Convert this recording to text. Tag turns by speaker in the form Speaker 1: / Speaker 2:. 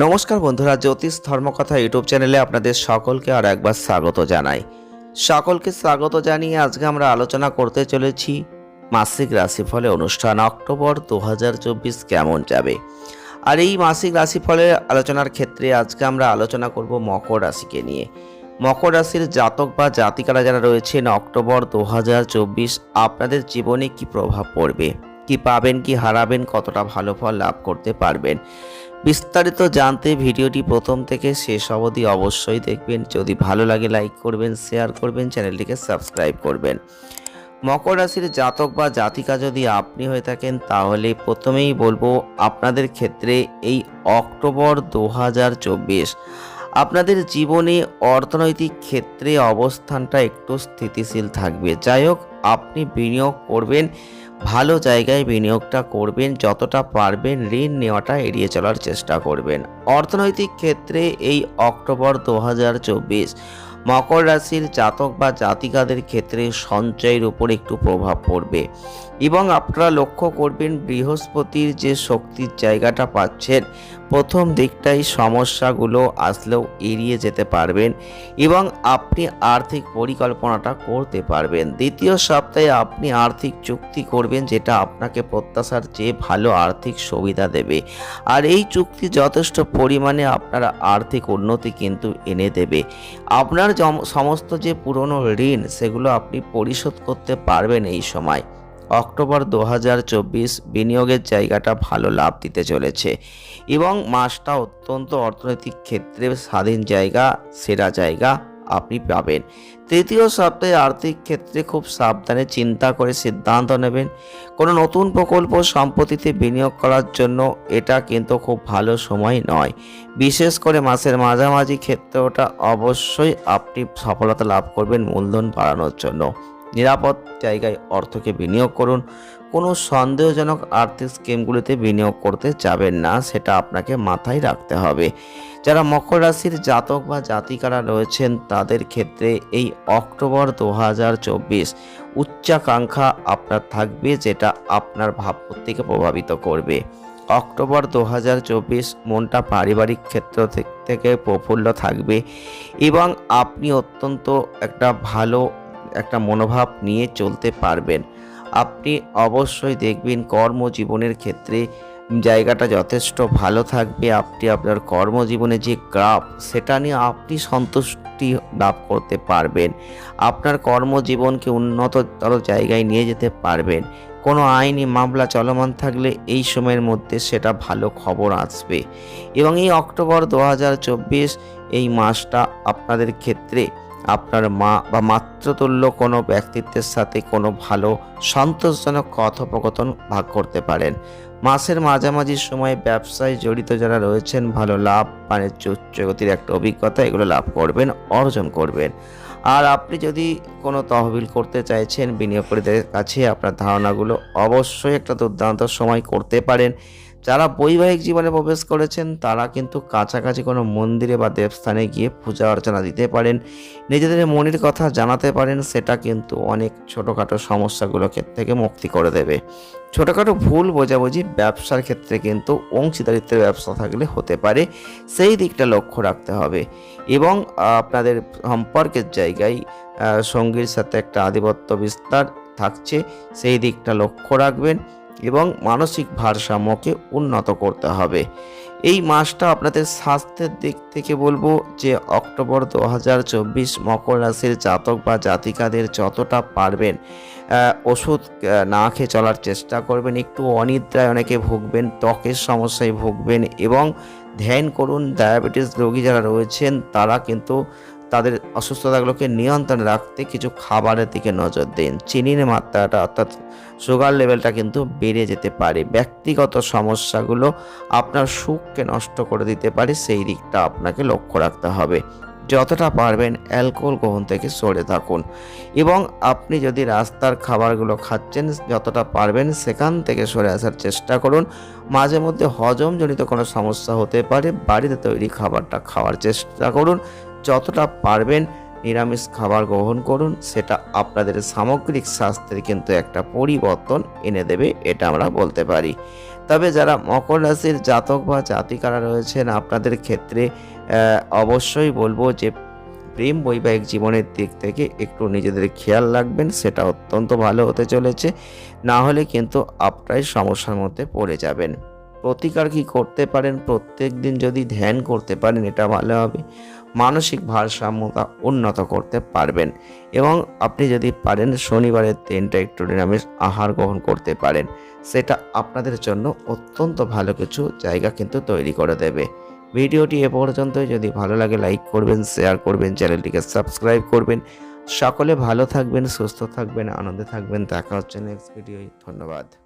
Speaker 1: নমস্কার বন্ধুরা, জ্যোতিষ ধর্মকথা ইউটিউব চ্যানেলে আপনাদের সকলকে আর একবার স্বাগত জানাই। সকলকে স্বাগত জানিয়ে আজকে আমরা আলোচনা করতে চলেছি মাসিক রাশিফলে অনুষ্ঠান অক্টোবর দু হাজার চব্বিশ কেমন যাবে। আর এই মাসিক রাশিফলের আলোচনার ক্ষেত্রে আজকে আমরা আলোচনা করব মকর রাশিকে নিয়ে। মকর রাশির জাতক বা জাতিকারা যারা রয়েছেন অক্টোবর দু হাজার চব্বিশ, আপনাদের জীবনে কি প্রভাব পড়বে? কি পাবেন, কি হারাবেন, কতটা ভালো ফল লাভ করতে পারবেন? বিস্তারিত জানতে ভিডিওটি প্রথম থেকে শেষ অবধি অবশ্যই দেখবেন। যদি ভালো লাগে লাইক করবেন শেয়ার করবেন, চ্যানেলটিকে সাবস্ক্রাইব করবেন। মকর রাশির জাতক বা জাতিকা যদি আপনি হয়ে থাকেন, তাহলে প্রথমেই বলব আপনাদের ক্ষেত্রে এই অক্টোবর দু হাজার চব্বিশ। আপনাদের জীবনে অর্থনৈতিক ক্ষেত্রে অবস্থানটা একটু স্থিতিশীল থাকবে। যাই হোক, আপনি বিনিয়োগ করবেন। ভালো জায়গায় বিনিয়োগটা করবেন, যতটা পারবেন ঋণ নেওয়াটা এড়িয়ে চলার চেষ্টা করবেন। অর্থনৈতিক ক্ষেত্রে এই অক্টোবর দু হাজার চব্বিশ মকর রাশির জাতক বা জাতিকাদের ক্ষেত্রে সঞ্চয়ের উপর একটু প্রভাব পড়বে। এবং আপনারা লক্ষ্য করবেন বৃহস্পতির যে শক্তির জায়গাটা পাচ্ছেন, প্রথম দিকটাই সমস্যাগুলো আসলেও এড়িয়ে যেতে পারবেন এবং আপনি আর্থিক পরিকল্পনাটা করতে পারবেন। দ্বিতীয় সপ্তাহে আপনি আর্থিক চুক্তি করবেন যেটা আপনাকে প্রত্যাশার চেয়ে ভালো আর্থিক সুবিধা দেবে। আর এই চুক্তি যথেষ্ট পরিমাণে আপনার আর্থিক উন্নতি কিন্তু এনে দেবে। আপনার সমস্ত যে পুরনো ঋণ, সেগুলো আপনি পরিশোধ করতে পারবেন এই সময়। অক্টোবর দু হাজার চব্বিশ বিনিয়োগের জায়গাটা ভালো লাভ দিতে চলেছে এবং মাসটা অত্যন্ত অর্থনৈতিক ক্ষেত্রে স্বাধীন জায়গা, সেরা জায়গা। আপনি পাবেন। তৃতীয় সপ্তাহে আর্থিক ক্ষেত্রে খুব সাবধানে চিন্তা করে সিদ্ধান্ত নেবেন। কোনো নতুন প্রকল্প সম্পত্তিতে বিনিয়োগ করার জন্য এটা কিন্তু খুব ভালো সময় নয়। বিশেষ করে মাসের মাঝামাঝি ক্ষেত্রে ওটা অবশ্যই আপনি সফলতা লাভ করবেন মূলধন বাড়ানোর জন্য। নিরাপদ জায়গায় অর্থকে বিনিয়োগ করুন। কোনো সন্দেহজনক আর্থিক স্কিমগুলিতে বিনিয়োগ করতে যাবেন না, সেটা আপনাকে মাথায় রাখতে হবে। যারা মকর রাশির জাতক বা জাতিকারা রয়েছেন, তাদের ক্ষেত্রে এই অক্টোবর দু হাজার চব্বিশ উচ্চাকাঙ্ক্ষা আপনার থাকবে, যেটা আপনার ভাবমূর্তিকে প্রভাবিত করবে। অক্টোবর দু হাজার চব্বিশ মনটা পারিবারিক ক্ষেত্র থেকে প্রফুল্ল থাকবে এবং আপনি অত্যন্ত একটা ভালো একটা মনোভাব নিয়ে চলতে পারবেন। আপনি অবশ্যই দেখবেন কর্মজীবনের ক্ষেত্রে জায়গাটা যথেষ্ট ভালো থাকবে। আপনি আপনার কর্মজীবনে যে গ্রাফ, সেটা নিয়ে আপনি সন্তুষ্টি লাভ করতে পারবেন। আপনার কর্মজীবনকে উন্নততর জায়গায় নিয়ে যেতে পারবেন। কোনো আইনি মামলা চলমান থাকলে এই সময়ের মধ্যে সেটা ভালো খবর আসবে। এবং এই অক্টোবর দু হাজার চব্বিশ এই মাসটা আপনাদের ক্ষেত্রে আপনার মা বা মাতৃতুল্য কোনো ব্যক্তিত্বের সাথে কোনো ভালো, সন্তোষজনক কথোপকথন ভাগ করতে পারেন। মাসের মাঝামাঝি সময়ে ব্যবসায় জড়িত যারা রয়েছেন, ভালো লাভ, বাণিজ্য, উচ্চগতির একটা অভিজ্ঞতা, এগুলো লাভ করবেন, অর্জন করবেন। আর আপনি যদি কোনো তহবিল করতে চাইছেন, বিনিয়োগকারীদের কাছে আপনার ধারণাগুলো অবশ্যই একটা দুর্দান্ত সময় করতে পারেন। যারা বৈবাহিক জীবনে প্রবেশ করেছেন, তারা কিন্তু কাছাকাছি কোনো মন্দিরে বা দেবস্থানে গিয়ে পূজা অর্চনা দিতে পারেন। নিজেদের মনের কথা জানাতে পারেন, সেটা কিন্তু অনেক ছোটোখাটো সমস্যাগুলোকে থেকে মুক্তি করে দেবে। ছোটোখাটো ভুল বোঝাবুঝি ব্যবসার ক্ষেত্রে কিন্তু অংশীদারিত্বের ব্যবসা থাকলে হতে পারে। সেই দিকটা লক্ষ্য রাখতে হবে। এবং আপনাদের সম্পর্কের জায়গায় সঙ্গীর সাথে একটা আধিপত্য বিস্তার থাকছে, সেই দিকটা লক্ষ্য রাখবেন। এবং মানসিক ভারসাম্যকে উন্নত করতে হবে। এই মাসটা আপনাদের স্বাস্থ্যের দিক থেকে বলব যে অক্টোবর দু হাজার চব্বিশ মকর রাশির জাতক বা জাতিকাদের যতটা পারবেন ওষুধ না খেয়ে চলার চেষ্টা করবেন, একটু অনিদ্রায় অনেকে ভুগবেন, ত্বকের সমস্যায় ভুগবেন এবং ধ্যান করুন, ডায়াবেটিস রোগী যারা রয়েছেন তারা কিন্তু তাদের অসুস্থতাগুলোকে নিয়ন্ত্রণে রাখতে কিছু খাবারের দিকে নজর দিন। চিনির মাত্রাটা অর্থাৎ সুগার লেভেলটা কিন্তু বেড়ে যেতে পারে। ব্যক্তিগত সমস্যাগুলো আপনার সুখকে নষ্ট করে দিতে পারে, সেই দিকটা আপনাকে লক্ষ্য রাখতে হবে। যতটা পারবেন অ্যালকোহল গ্রহণ থেকে সরে থাকুন এবং আপনি যদি রাস্তার খাবারগুলো খাচ্ছেন, যতটা পারবেন সেখান থেকে সরে আসার চেষ্টা করুন। মাঝে মধ্যে হজমজনিত কোনো সমস্যা হতে পারে, বাড়িতে তৈরি খাবারটা খাওয়ার চেষ্টা করুন। যতটা পারবেন নিরামিষ খাবার গ্রহণ করুন, সেটা আপনাদের সামগ্রিক স্বাস্থ্যের কিন্তু একটা পরিবর্তন এনে দেবে, এটা আমরা বলতে পারি। তবে যারা মকর রাশির জাতক বা জাতিকারা রয়েছেন, আপনাদের ক্ষেত্রে অবশ্যই বলব যে প্রেম বৈবাহিক জীবনের দিক থেকে একটু নিজেদের খেয়াল রাখবেন, সেটা অত্যন্ত ভালো হতে চলেছে। না হলে কিন্তু আপনারাই সমস্যার মধ্যে পড়ে যাবেন। প্রতিকার কি করতে পারেন? প্রত্যেক দিন যদি ধ্যান করতে পারেন, এটা ভালো হবে। মানসিক ভারসাম্যতা উন্নত করতে পারবেন এবং আপনি যদি পারেন শনিবারের দিনটা একটু নিরামিষ আহার গ্রহণ করতে পারেন। সেটা আপনাদের জন্য অত্যন্ত ভালো কিছু জায়গা কিন্তু তৈরি করে দেবে। ভিডিওটি এ পর্যন্ত যদি ভালো লাগে লাইক করবেন, শেয়ার করবেন, চ্যানেলটিকে সাবস্ক্রাইব করবেন। সকলে ভালো থাকবেন, সুস্থ থাকবেন, আনন্দে থাকবেন। দেখা হচ্ছে নেক্সট ভিডিওয় ধন্যবাদ।